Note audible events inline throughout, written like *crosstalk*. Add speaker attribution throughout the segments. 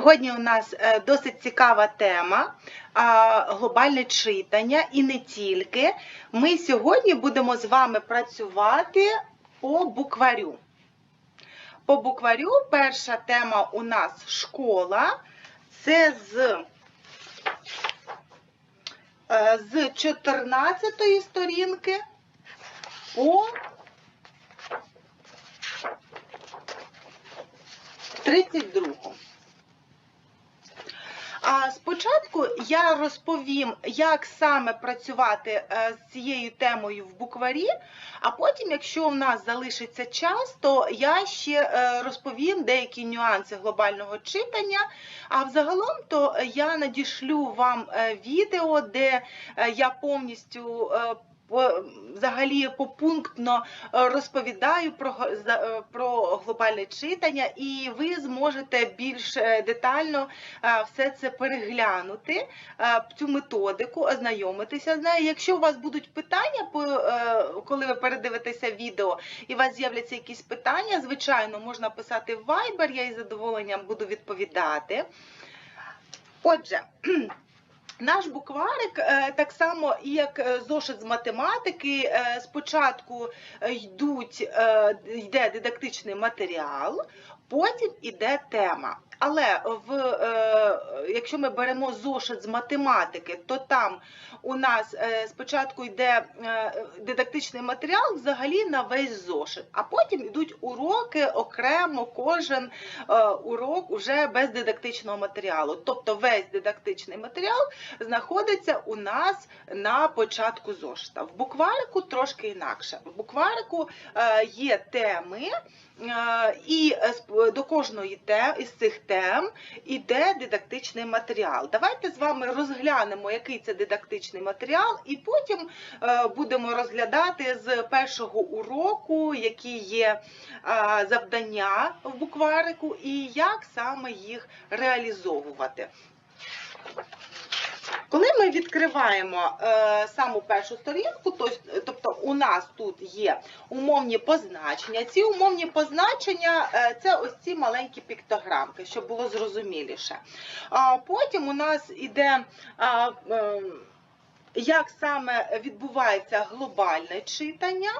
Speaker 1: Сьогодні у нас е, досить цікава тема глобальне читання і не тільки. Ми сьогодні будемо з вами працювати по букварю. По букварю перша тема у нас школа. Це з, е, з 14 сторінки по 32. А спочатку я розповім, як саме працювати е, з цією темою в букварі, а потім, якщо у нас залишиться час, то я ще е, розповім деякі нюанси глобального читання. А взагалом, то я надішлю вам е, відео, де я повністю. Взагалі попунктно е, розповідаю про, е, про глобальне читання, і ви зможете більш е, детально все це переглянути, цю методику, ознайомитися з нею. Якщо у вас будуть питання, коли ви передивитеся відео, і у вас з'являться якісь питання, звичайно, можна писати в Viber, я із задоволенням буду відповідати. Отже, наш букварик, е, так само як е, зошит з математики, е, спочатку йдуть, йде дидактичний матеріал, потім йде тема. Але в, е, якщо ми беремо зошит з математики, то там у нас е, спочатку йде е, дидактичний матеріал взагалі на весь зошит, а потім йдуть уроки окремо, кожен урок уже без дидактичного матеріалу. Тобто весь дидактичний матеріал знаходиться у нас на початку зошита. В букварику трошки інакше. В букварику є теми. І до кожної те, із цих тем іде дидактичний матеріал. Давайте з вами розглянемо, який це дидактичний матеріал, і потім е, будемо розглядати з першого уроку, які є е, завдання в букварику, і як саме їх реалізовувати. Коли ми відкриваємо е, саму першу сторінку, то, тобто у нас тут є умовні позначення. Ці умовні позначення е, це ось ці маленькі піктограмки, щоб було зрозуміліше. А потім у нас іде. А, е, як саме відбувається глобальне читання,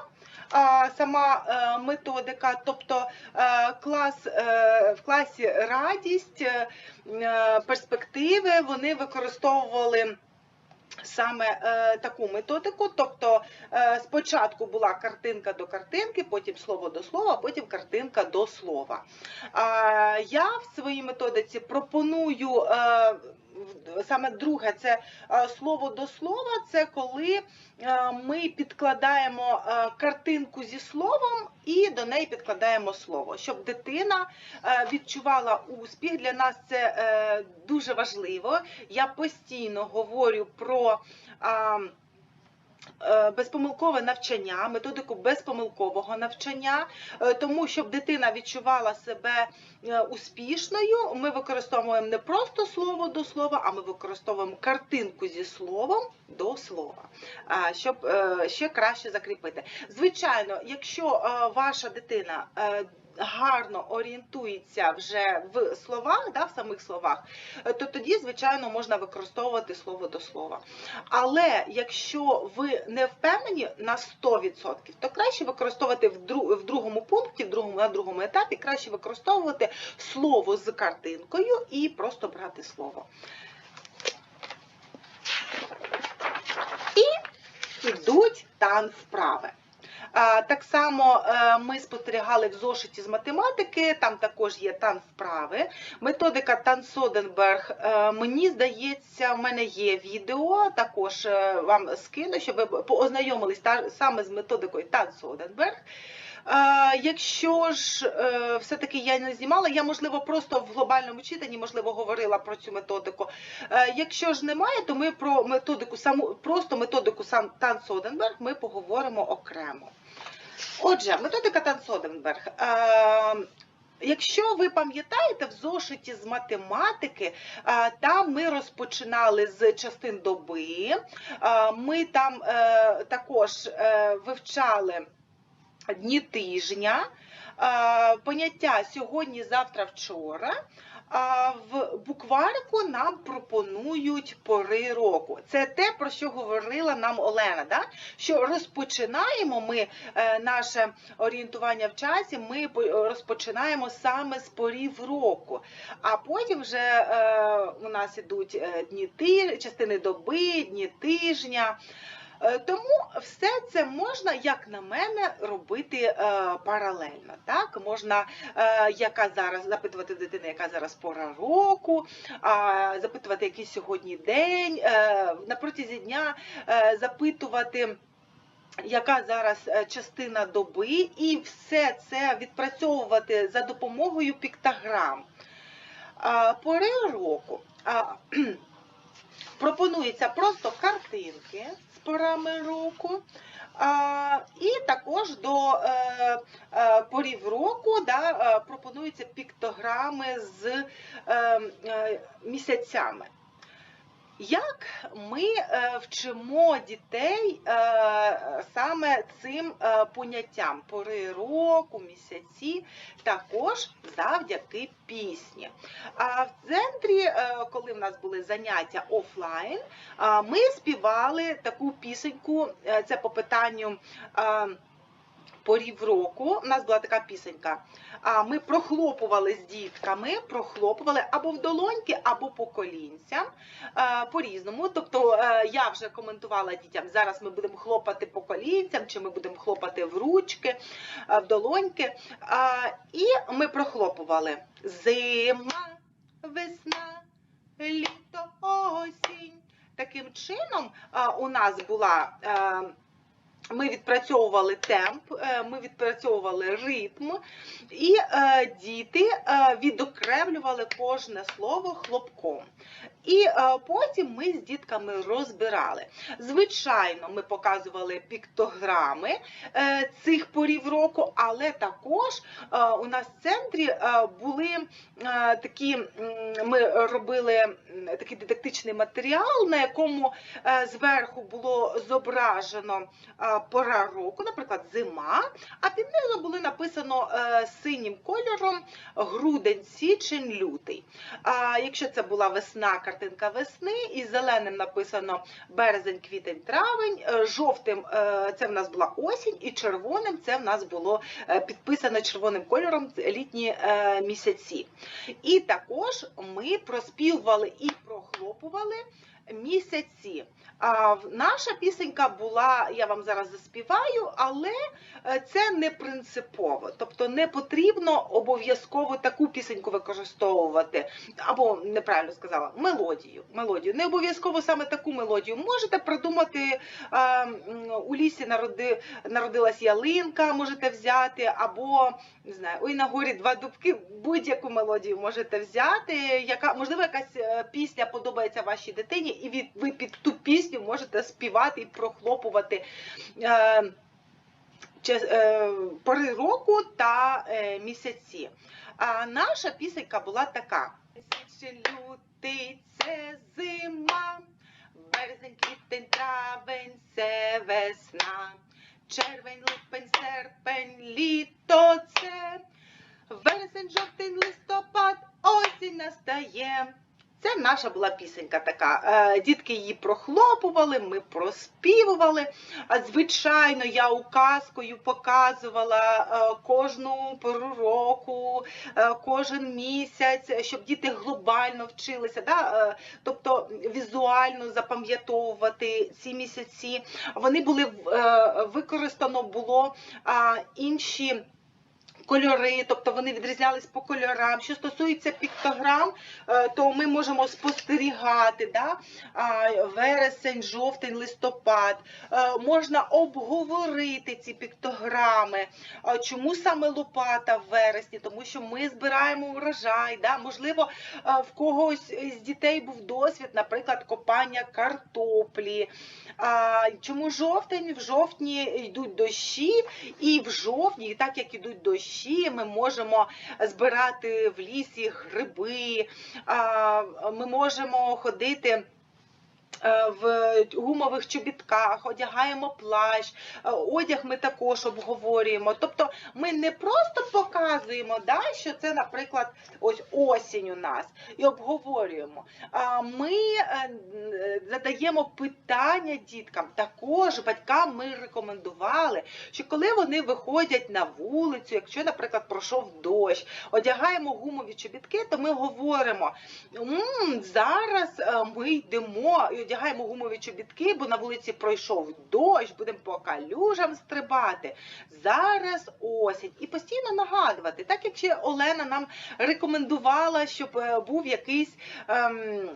Speaker 1: сама е, методика, тобто е, клас, е, в класі радість, е, е, перспективи вони використовували. Саме е, таку методику, тобто е, спочатку була картинка до картинки, потім слово до слова, потім картинка до слова. А, я в своїй методиці пропоную е, саме друге, це е, слово до слова, це коли е, ми підкладаємо е, картинку зі словом і до неї підкладаємо слово, щоб дитина відчувала успіх. Для нас це дуже важливо. Я постійно говорю про. Е, Безпомилкове навчання, методику безпомилкового навчання, е, тому щоб дитина відчувала себе е, успішною, ми використовуємо не просто слово до слова, а ми використовуємо картинку зі словом до слова, щоб ще краще закріпити. Звичайно, якщо ваша дитина гарно орієнтується вже в словах, да, в самих словах, е, то тоді, звичайно, можна використовувати слово до слова. Але якщо ви не впевнені на 100%, то краще використовувати в, дру- в другому пункті, в другому, на другому етапі, краще використовувати слово з картинкою і просто брати слово. І йдуть тан вправи. А, Так само е, ми спостерігали в зошиті з математики, там також є тан вправи. Методика Тан Соденберг. е, Мені здається, в мене є відео, також е, вам скину, щоб ви познайомились саме з методикою Тансоденберг. Якщо ж все-таки я не знімала, я можливо просто в глобальному читанні можливо говорила про цю методику. Якщо ж немає, то ми про методику саму просто методику сам Тан Соденберг ми поговоримо окремо. Отже, методика Тан Соденберг. Е, Якщо ви пам'ятаєте, в зошиті з математики е, там ми розпочинали з частин доби. Е, Ми там також вивчали дні тижня, поняття сьогодні, завтра, вчора. В букварику нам пропонують пори року. Це те, про що говорила нам Олена. Да? Що розпочинаємо ми е, наше орієнтування в часі, ми по- розпочинаємо саме з порів року. А потім вже е, у нас ідуть е, дні ти, частини доби, дні тижня. Е, Тому все це можна, як на мене, робити е, паралельно. Так? Можна е, яка зараз запитувати дитини, яка зараз пора року, запитувати, який сьогодні день, на протязі дня запитувати. Яка зараз частина доби, і все це відпрацьовувати за допомогою піктограм. Пори року. Пропонуються просто картинки з порами року. І також до е, е, порів року да, е, пропонуються піктограми з місяцями. Як ми е, вчимо дітей е, саме цим е, поняттям пори року, місяці, також завдяки пісні. А в центрі, коли в нас були заняття офлайн, ми співали таку пісеньку, це по питанню. Порів року у нас була така пісенька. А ми прохлопували з дітками, прохлопували або в долоньки, або по колінцям е, по-різному. Тобто е, я вже коментувала дітям, зараз ми будемо хлопати по колінцям, чи ми будемо хлопати в ручки, е, в долоньки. І ми прохлопували зима, весна, літо, осінь. Таким чином у нас була. Ми відпрацьовували темп, е, ми відпрацьовували ритм, і е, діти е, відокремлювали кожне слово хлопком. І е, потім ми з дітками розбирали. Звичайно, ми показували піктограми е, цих порів року, але також е, у нас в центрі були такі, ми робили такий дидактичний матеріал, на якому зверху було зображено пора року, наприклад, зима, а під низом було написано синім кольором грудень, січень, лютий. Якщо це була весна, картинка весни, із зеленим написано березень, квітень, травень, е, жовтим е, це в нас була осінь, і червоним це в нас було е, підписано червоним кольором літні місяці. І також ми проспівували і прохлопували місяці. А наша пісенька була, я вам зараз заспіваю, але е, це не принципово. Тобто не потрібно обов'язково таку пісеньку використовувати. Або неправильно сказала, мелодію. мелодію. Не обов'язково саме таку мелодію. Можете придумати е, м, у лісі народи, народилась ялинка, можете взяти, або не знаю, ой на горі два дубки, будь-яку мелодію можете взяти. Яка можливо якась е, пісня подобається вашій дитині, і від ви під ту пісню можете співати і прохлопувати. Е, е, пори року та е, місяці. А наша пісенька була така: Січень, лютий це зима, березень, квітень, травень це весна, червень, липень, серпень, літо це, вересень, жовтень, листопад, осінь настає. Це наша була пісенька така. Е, Дітки її прохлопували, ми проспівували. Звичайно, я указкою показувала е, кожну пору року, е, кожен місяць, щоб діти глобально вчилися, да? тобто візуально запам'ятовувати ці місяці. Вони були використано було інші. Кольори, тобто вони відрізнялись по кольорам. Що стосується піктограм, е, то ми можемо спостерігати да? вересень, жовтень, листопад. Е, Можна обговорити ці піктограми. Чому саме лопата в вересні? Тому що ми збираємо урожай. Да? Можливо, е, в когось з дітей був досвід, наприклад, копання картоплі. Чому жовтень? В жовтні йдуть дощі, і в жовтні, і так як ідуть дощі, ми можемо збирати в лісі гриби, ми можемо ходити. Е, в гумових чобітках, одягаємо плащ, е, одяг ми також обговорюємо. Тобто ми не просто показуємо, да, що це, наприклад, ось осінь у нас і обговорюємо. А ми е, задаємо питання діткам. Також батькам ми рекомендували, що коли вони виходять на вулицю, якщо, наприклад, пройшов дощ, одягаємо гумові чобітки, то ми говоримо: «М, зараз ми йдемо і одягаємо гумові чобітки, бо на вулиці пройшов дощ, будемо по калюжам стрибати. Зараз осінь. І постійно нагадувати, так як ще Олена нам рекомендувала, щоб е, був якийсь. Ем,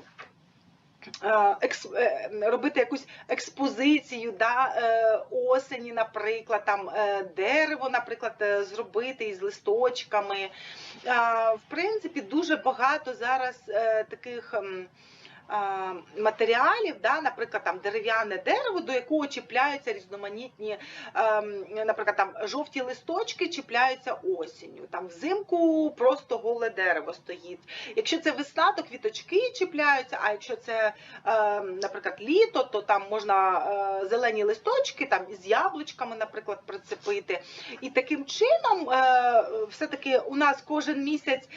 Speaker 1: е, е, робити якусь експозицію да, осені, наприклад, там дерево, наприклад, зробити із листочками. В принципі, дуже багато зараз таких. Матеріалів, да, наприклад, там дерев'яне дерево, до якого чіпляються різноманітні, наприклад, там жовті листочки чіпляються осінню. Там взимку просто голе дерево стоїть. Якщо це весна, то квіточки чіпляються. А якщо це, наприклад, літо, то там можна зелені листочки там з яблучками, наприклад, прицепити. І таким чином, все-таки у нас кожен місяць,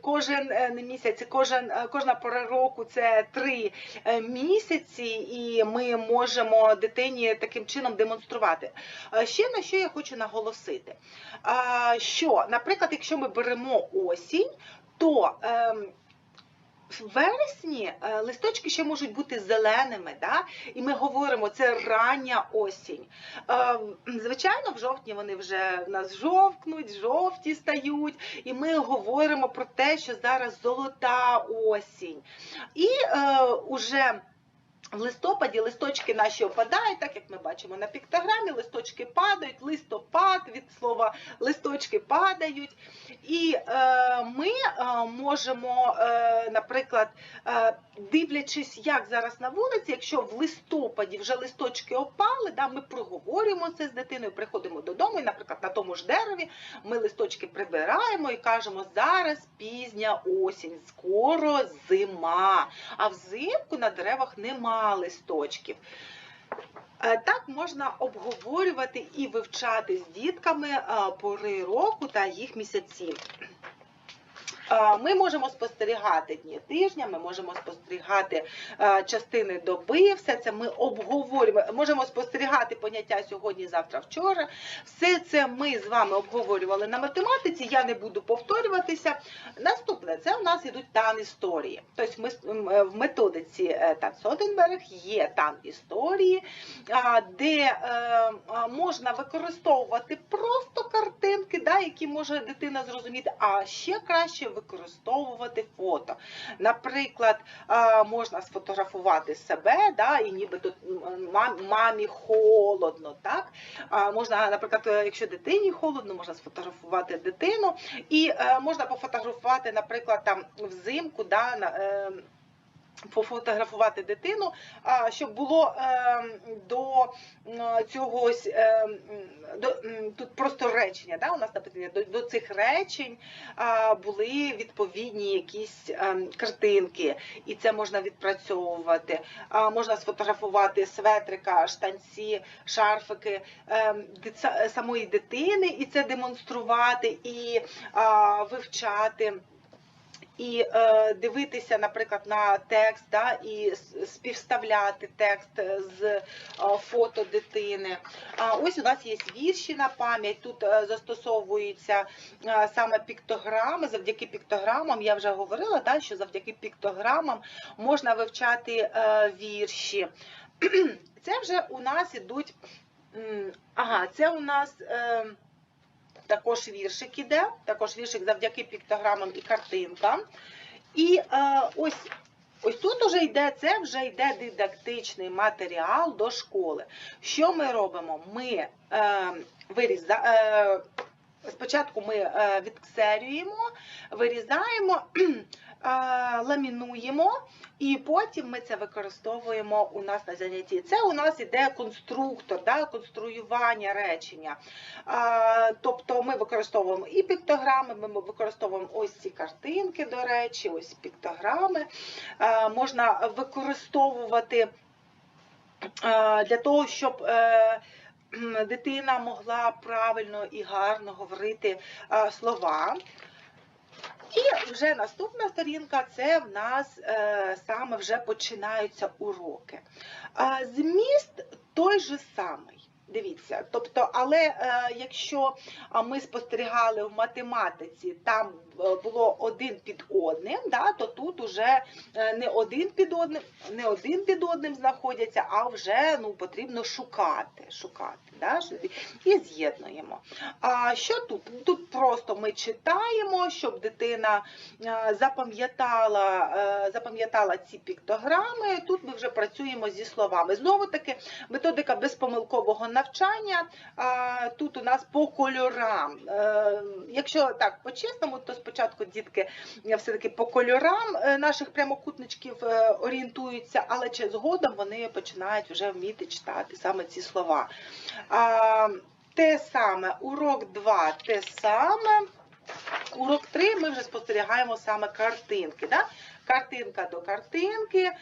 Speaker 1: кожен е, не місяць, кожен е, кожна пора року це три е, місяці, і ми можемо дитині таким чином демонструвати. Е, Ще на що я хочу наголосити, що, наприклад, якщо ми беремо осінь, то ем, вересні е, листочки ще можуть бути зеленими, да? і ми говоримо, це рання осінь. Е, Звичайно, в жовтні вони вже в нас жовкнуть, жовті стають, і ми говоримо про те, що зараз золота осінь. І е, уже в листопаді листочки наші опадають, так як ми бачимо на піктограмі, листочки падають, листопад від слова листочки падають. І е, ми е, можемо, е, наприклад, е, дивлячись, як зараз на вулиці, якщо в листопаді вже листочки опали, да, ми проговорюємо це з дитиною, приходимо додому, і, наприклад, на тому ж дереві ми листочки прибираємо і кажемо, зараз пізня осінь, скоро зима, а взимку на деревах листочків. Е, Так можна обговорювати і вивчати з дітками е, пори року та їх місяців. Ми можемо спостерігати дні тижня, ми можемо спостерігати частини доби, все це ми обговорюємо. Можемо спостерігати поняття сьогодні, завтра, вчора. Все це ми з вами обговорювали на математиці. Я не буду повторюватися. Наступне це у нас ідуть тан історії. Тобто е, в методиці е, Тан Соденберг є тан історії, де е, можна використовувати просто картинки, які може дитина зрозуміти, а ще краще використовувати фото. Наприклад, можна сфотографувати себе, да, і нібито мамі холодно. Так? Можна, наприклад, якщо дитині холодно, можна сфотографувати дитину, і е, можна пофотографувати, наприклад, там взимку. Да, на, е, Пофотографувати дитину, а, щоб було е, до м, цього ось, е, до, тут просто речення. Да, у нас написано, до, до цих речень були відповідні якісь е, картинки, і це можна відпрацьовувати. Можна сфотографувати светрика, штанці, шарфики самої дитини, і це демонструвати і вивчати. І е, дивитися, наприклад, на текст, да, і співставляти текст з е, фото дитини. А ось у нас є вірші на пам'ять. Тут е, застосовуються е, саме піктограми. Завдяки піктограмам я вже говорила, да, що завдяки піктограмам можна вивчати е, вірші. *clears throat* Це вже у нас ідуть. Ага, це у нас. Е, також віршик іде, також віршик завдяки піктограмам і картинкам. І е, ось, ось тут вже йде, це вже йде дидактичний матеріал до школи. Що ми робимо? Ми е, виріза, е, спочатку ми е, відксерюємо, вирізаємо, ламінуємо, і потім ми це використовуємо у нас на занятті. Це у нас іде конструктор, да, конструювання речення. А, тобто ми використовуємо і піктограми, ми використовуємо ось ці картинки, до речі, ось піктограми. А, можна використовувати е, для того, щоб е, дитина могла правильно і гарно говорити е, слова. І вже наступна сторінка це в нас е, саме вже починаються уроки. Е, зміст той же самий. Дивіться, тобто, але е, якщо ми спостерігали в математиці, там було один під одним, да, то тут уже е, не один під одним, не один під одним знаходяться, а вже ну, потрібно шукати, шукати, да, і з'єднуємо. А що тут? Тут просто ми читаємо, щоб дитина е, запам'ятала, е, запам'ятала ці піктограми. Тут ми вже працюємо зі словами. Знову таки, методика безпомилкового навчання. Тут у нас по кольорам. Е, Якщо так по-чесному, то спочатку дітки е, все-таки по кольорам е, наших прямокутничків е, орієнтуються, але чи згодом вони починають вже вміти читати саме ці слова. А, Те саме, урок 2 те саме. Урок 3 ми вже спостерігаємо саме картинки. Да? Картинка до картинки, е,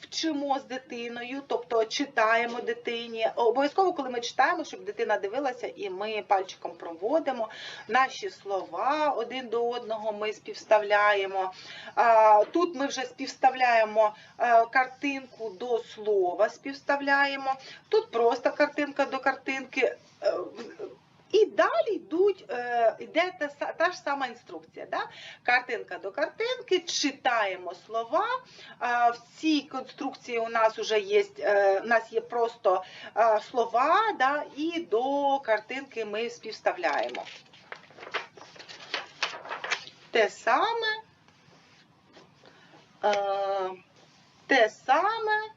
Speaker 1: вчимо з дитиною, тобто читаємо дитині. Обов'язково, коли ми читаємо, щоб дитина дивилася, і ми пальчиком проводимо наші слова один до одного ми співставляємо. Е, Тут ми вже співставляємо е, картинку до слова, співставляємо. Тут просто картинка до картинки. І далі йдуть, йде та, та ж сама інструкція. Да? Картинка до картинки, читаємо слова. В цій конструкції у нас вже є, е, у нас є просто е, слова, да? і до картинки ми співставляємо. Те саме. Те саме. Е,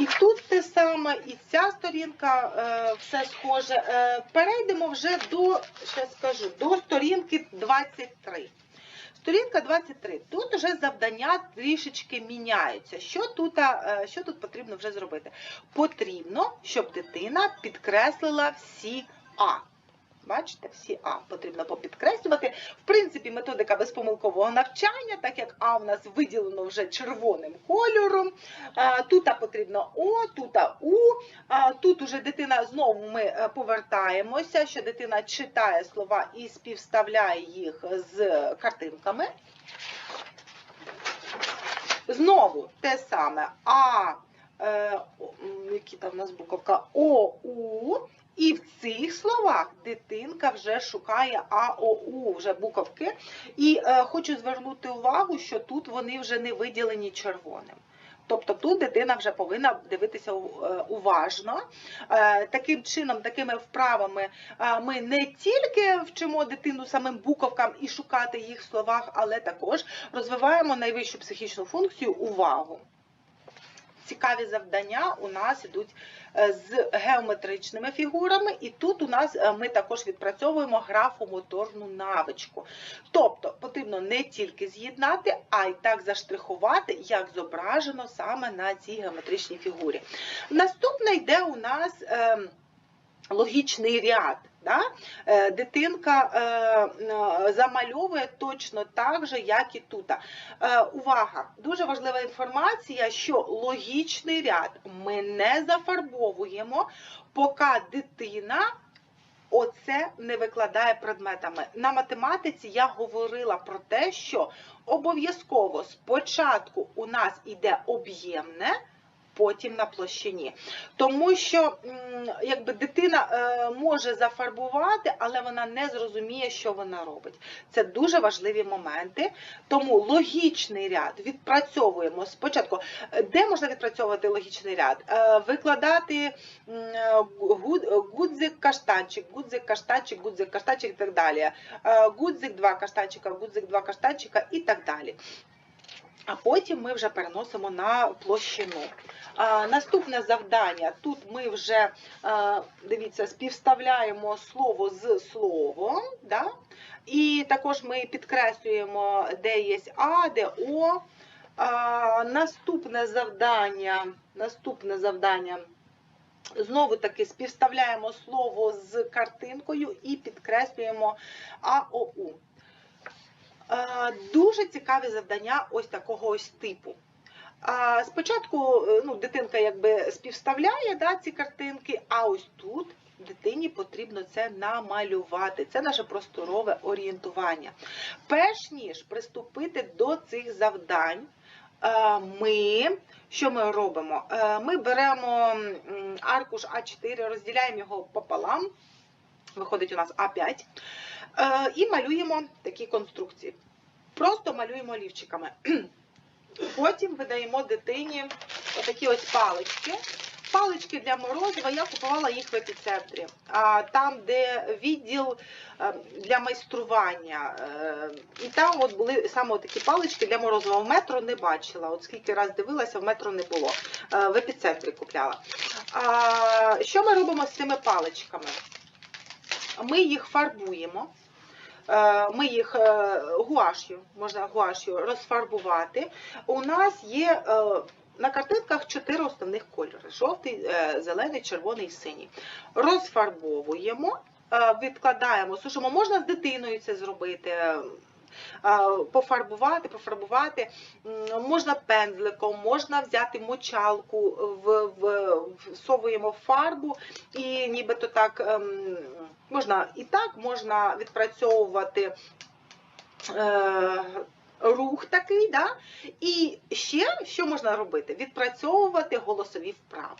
Speaker 1: І тут те саме, і ця сторінка е, все схоже. Е, Перейдемо вже до, скажу, до сторінки 23. Сторінка 23. Тут вже завдання трішечки міняються. Що тут, е, що тут потрібно вже зробити? Потрібно, щоб дитина підкреслила всі А. Бачите, всі А потрібно попідкреслювати. В принципі, методика безпомилкового навчання, так як А в нас виділено вже червоним кольором. Тут потрібно О, тут У. Тут уже дитина знову ми е, повертаємося, що дитина читає слова і співставляє їх з картинками. Знову те саме А, е, які там у нас буковка О, У. І в цих словах дитинка вже шукає А, О, У, вже буковки. І е, хочу звернути увагу, що тут вони вже не виділені червоним. Тобто тут дитина вже повинна дивитися е, уважно. Е, Таким чином, такими вправами е, ми не тільки вчимо дитину самим буковкам і шукати їх в словах, але також розвиваємо найвищу психічну функцію увагу. Цікаві завдання у нас ідуть е, з геометричними фігурами, і тут у нас е, ми також відпрацьовуємо графомоторну навичку. Тобто потрібно не тільки з'єднати, а й так заштрихувати, як зображено саме на цій геометричній фігурі. Наступне йде у нас ем, логічний ряд. Да? Е, Дитинка е, е, замальовує точно так же, як і тут. Увага! Дуже важлива інформація, що логічний ряд ми не зафарбовуємо, поки дитина оце не викладає предметами. На математиці я говорила про те, що обов'язково спочатку у нас іде об'ємне. Потім на площині. Тому що якби дитина е, може зафарбувати, але вона не зрозуміє, що вона робить. Це дуже важливі моменти. Тому логічний ряд відпрацьовуємо спочатку. Де можна відпрацьовувати логічний ряд? Е, Викладати гудзик, каштанчик, гудзик, каштанчик, гудзик, каштанчик і так далі. Е, Гудзик, два каштанчика, гудзик, два каштанчика і так далі. А потім ми вже переносимо на площину. А, наступне завдання. Тут ми вже, а, дивіться, співставляємо слово з словом. Да? І також ми підкреслюємо, де є А, де О. А, наступне завдання. Наступне завдання. Знову таки співставляємо слово з картинкою і підкреслюємо АОУ. Е, Дуже цікаві завдання ось такого ось типу. Спочатку е, ну, дитинка якби співставляє да, ці картинки, а ось тут дитині потрібно це намалювати. Це наше просторове орієнтування. Перш ніж приступити до цих завдань, е, ми що ми робимо? Е, Ми беремо аркуш А4, розділяємо його пополам, виходить у нас А5, е, і малюємо такі конструкції. Просто малюємо олівчиками. *clears throat* Потім видаємо дитині отакі ось палички. Палички для морозива я купувала їх в епіцентрі. А там, де відділ е, для майстрування. Е, І там от були саме такі палички для морозива. В метро не бачила. От скільки раз дивилася, в метро не було. Е, В епіцентрі купляла. Що ми робимо з цими паличками? Ми їх фарбуємо. Е, Ми їх е, гуаш'ю, можна гуаш'ю розфарбувати. У нас є е, на картинках чотири основних кольори: жовтий, зелений, червоний, синій. Розфарбовуємо, відкладаємо, сушимо. Можна з дитиною це зробити. Е, Пофарбувати, пофарбувати, можна пензликом, можна взяти мочалку, в, в, всовуємо фарбу і нібито так ем, можна і так, можна відпрацьовувати е, рух такий, да? і ще що можна робити? Відпрацьовувати голосові вправи.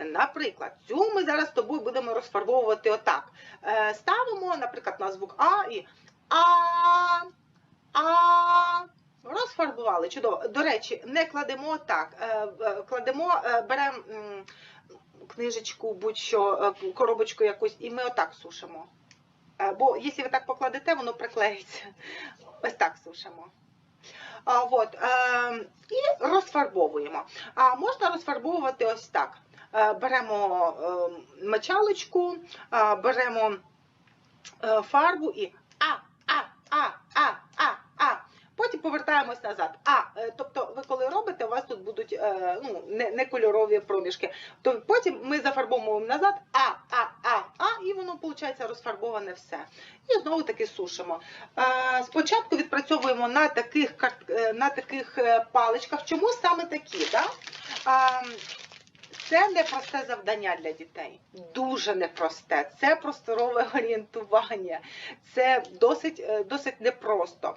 Speaker 1: Наприклад, цю ми зараз з тобою будемо розфарбовувати отак. Е, ставимо, наприклад, на звук А і А, А. Розфарбували, чудово. До речі, не кладемо так. е, е, Кладемо, е, беремо книжечку, будь-що, коробочку якусь, і ми отак сушимо. Бо якщо ви так покладете, воно приклеїться. Ось так сушимо. А, і розфарбовуємо. А можна розфарбовувати ось так. Беремо мочалочку, беремо фарбу і а, а, а, а. Потім повертаємось назад. А, е, тобто, ви коли робите, у вас тут будуть е, ну, не, кольорові проміжки. То потім ми зафарбовуємо назад, а, а, а, а, і воно виходить розфарбоване все. І знову таки сушимо. Е, Спочатку відпрацьовуємо на таких на таких паличках. Чому саме такі? Да? Це непросте завдання для дітей. Дуже непросте. Це просторове орієнтування. Це досить, е, досить непросто.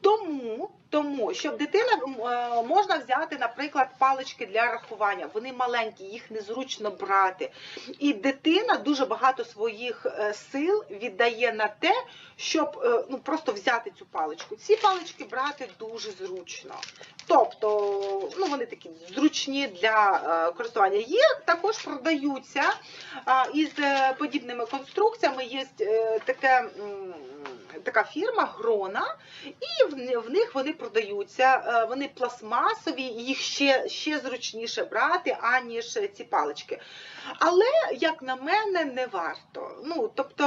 Speaker 1: Тому, тому, щоб дитина е, можна взяти, наприклад, палички для рахування. Вони маленькі, їх незручно брати. І дитина дуже багато своїх е, сил віддає на те, щоб ну, просто взяти цю паличку. Ці палички брати дуже зручно. Тобто, ну вони такі зручні для е, Є також продаються із е, подібними конструкціями. Є е, таке. Така фірма Грона, і в них вони продаються. е, Вони пластмасові, їх ще, ще зручніше брати, аніж ці палички. Але, як на мене, не варто. Ну, тобто,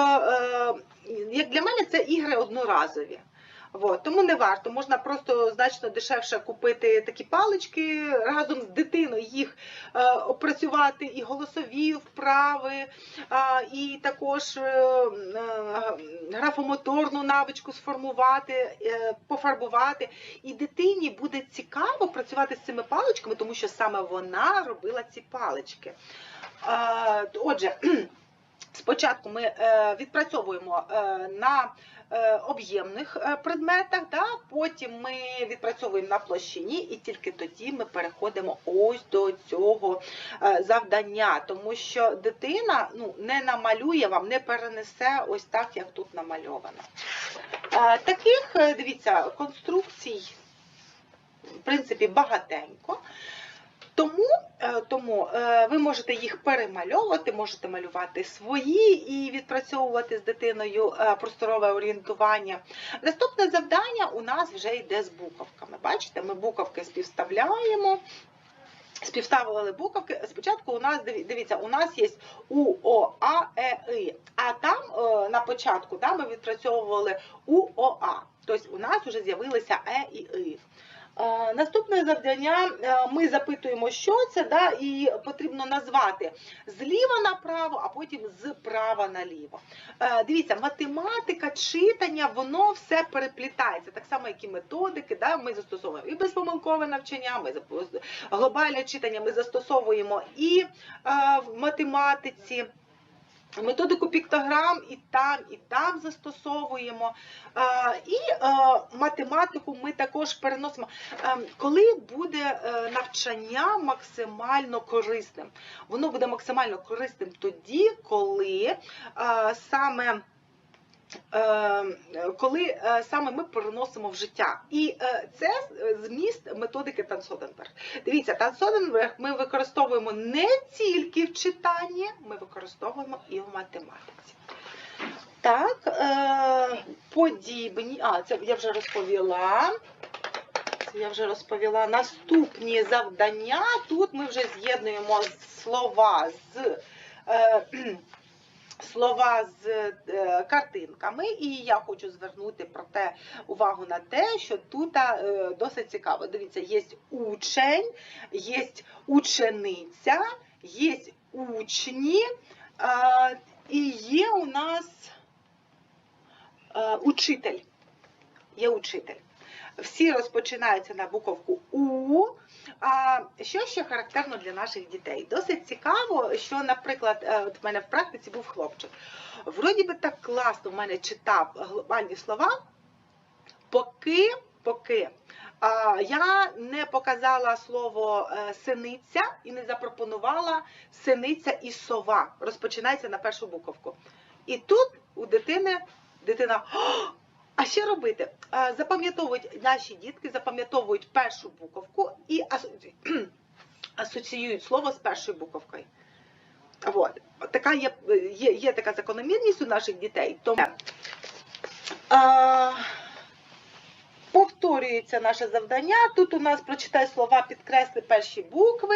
Speaker 1: як для мене, це ігри одноразові. От, тому не варто. Можна просто значно дешевше купити такі палички, разом з дитиною їх е, опрацювати і голосові вправи, а, і також е, е, графомоторну навичку сформувати, е, пофарбувати. І дитині буде цікаво працювати з цими паличками, тому що саме вона робила ці палички. Е, Отже, *clears throat* спочатку ми е, відпрацьовуємо е, на е, об'ємних е, предметах, да? потім ми відпрацьовуємо на площині, і тільки тоді ми переходимо ось до цього е, завдання, тому що дитина ну, не намалює вам, не перенесе ось так, як тут намальовано. Е, Таких, е, дивіться, конструкцій, в принципі, багатенько. Тому, е, тому е, ви можете їх перемальовувати, можете малювати свої і відпрацьовувати з дитиною е, просторове орієнтування. Наступне завдання у нас вже йде з буковками. Бачите, ми буковки співставляємо. Співставили буковки. Спочатку у нас дивіться, у нас є У, О, А, Е, И. А там на початку да, ми відпрацьовували У, О, А. Тобто у нас вже з'явилися Е і И. Е, Наступне завдання е, ми запитуємо, що це, да, і потрібно назвати зліва направо, а потім з права наліво. Е, Дивіться, математика, читання, воно все переплітається, так само, як і методики. Да, ми застосовуємо і безпомилкове навчання, ми глобальне читання ми застосовуємо і в математиці. Методику піктограм і там, і там застосовуємо. І математику ми також переносимо. Коли буде е, навчання максимально корисним? Воно буде максимально корисним тоді, коли саме. Е, Коли е, саме ми переносимо в життя, і е, це зміст методики Тансоденберг. Дивіться, Тансоденберг ми використовуємо не тільки в читанні, ми використовуємо і в математиці. Так, подібні. А, це я вже розповіла. Я вже розповіла. Наступні завдання. Тут ми вже з'єднуємо слова з. Слова з е, картинками, і я хочу звернути про те увагу на те, що тут е, досить цікаво. Дивіться, є учень, є учениця, є учні, е, і є у нас учитель. Є учитель. Всі розпочинаються на буковку У. Що ще характерно для наших дітей? Досить цікаво, що, наприклад, е, от в мене в практиці був хлопчик. Вроді би так класно в мене читав глобальні слова, поки, поки я не показала слово е, синиця і не запропонувала синиця і сова. Розпочинається на першу буковку. І тут у дитини дитина. «О, а що робити? Е, Запам'ятовують наші дітки, запам'ятовують першу буковку і *clears throat* асоціюють слово з першою буковкою. От. Така є, є, є така закономірність у наших дітей. Тому е, повторюється наше завдання. Тут у нас прочитай слова, підкресли перші букви.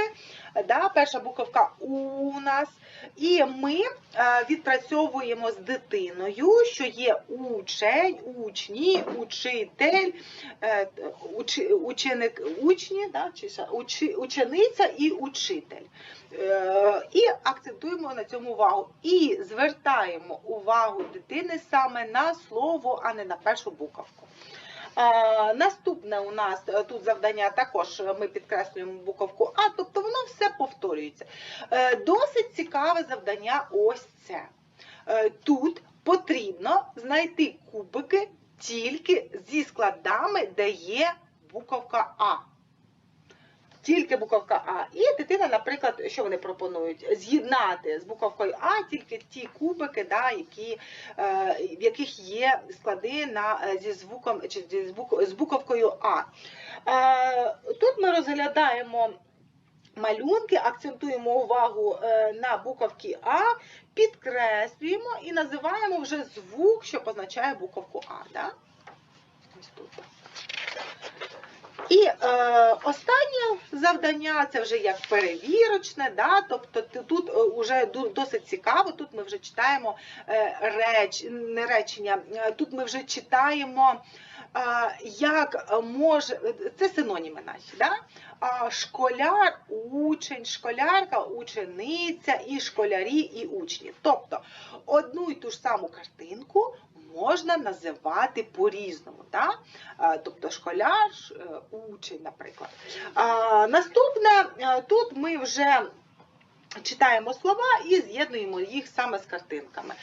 Speaker 1: Да, перша буковка у нас. І ми е, відпрацьовуємо з дитиною, що є учень, учні, учитель, е, ученик, учні, да, чи учи- учениця і учитель. Е, І акцентуємо на цьому увагу. І звертаємо увагу дитини саме на слово, а не на першу буковку. Наступне у нас е, тут завдання також е, ми підкреслюємо буковку А, тобто воно все повторюється. Е, Досить цікаве завдання ось це. Тут потрібно знайти кубики тільки зі складами, де є буковка А. Тільки буковка А. І дитина, наприклад, що вони пропонують? З'єднати з буковкою А тільки ті кубики, да, які, е, в яких є склади на, е, зі звуком чи зі звук- з буковкою А. Е, Тут ми розглядаємо малюнки, акцентуємо увагу на буковці А, підкреслюємо і називаємо вже звук, що позначає буковку А. Да? Ось тут. І е, останнє завдання це вже як перевірочне, да? тобто тут е, вже досить цікаво, тут ми вже читаємо е, реч, не речення, е, тут ми вже читаємо, е, як може, це синоніми наші, да? Школяр, учень, школярка, учениця і школярі і учні. Тобто одну і ту ж саму картинку можна називати по-різному. Да? Тобто школяр, е, учень, наприклад. Наступне, е, тут ми вже читаємо слова і з'єднуємо їх саме з картинками.